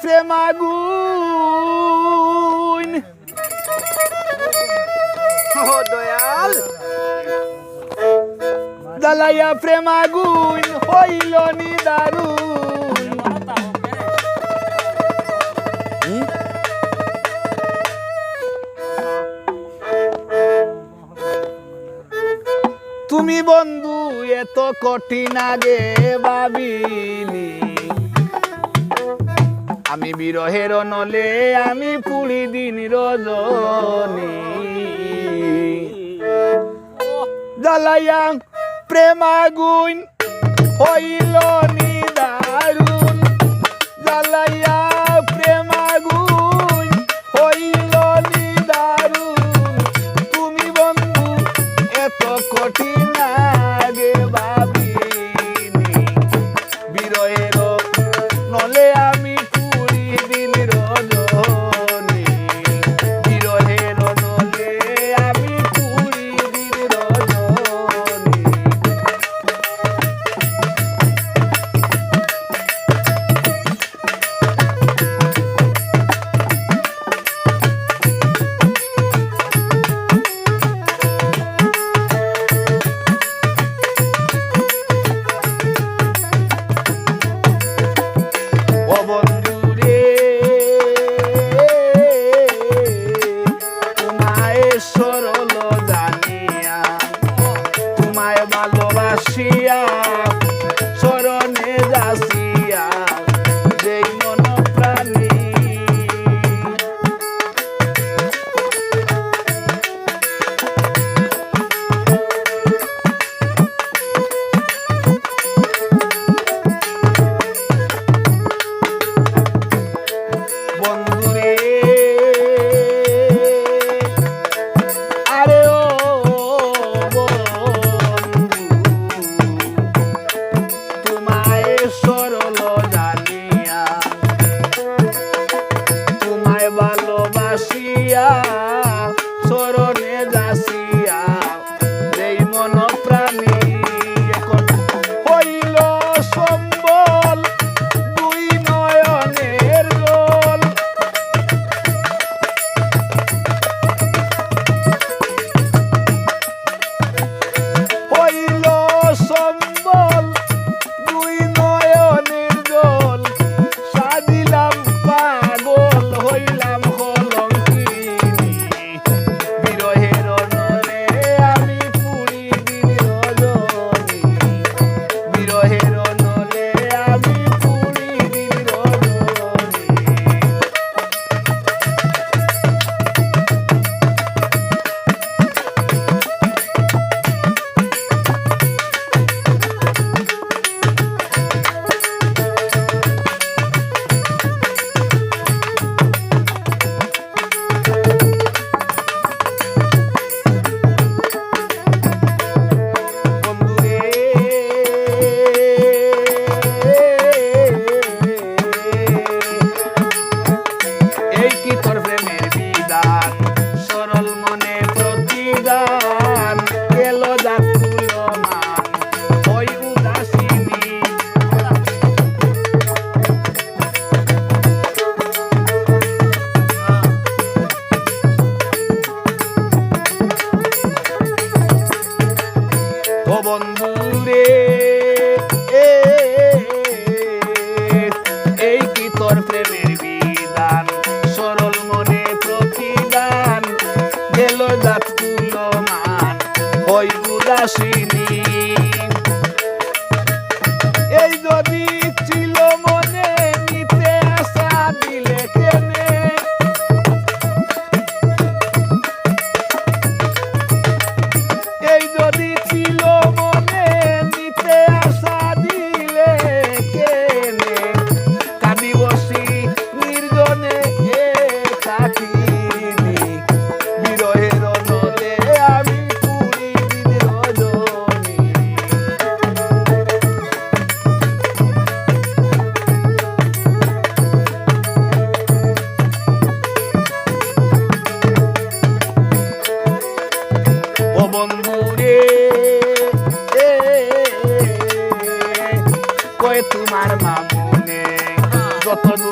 প্রেম আগুন দয়াল দালাইয়া প্রেম আগুন হইল নি দারুণ তুমি বন্ধু এত কঠিন আগে ভাবিনি আমি বিরহের নলে আমি পুরি দিন রজনী। জ্বালাইয়া প্রেমাগুন হইল Hallelujah. লইয়া সরণে যাসি এই কি তোর প্রেমে 是你 Botando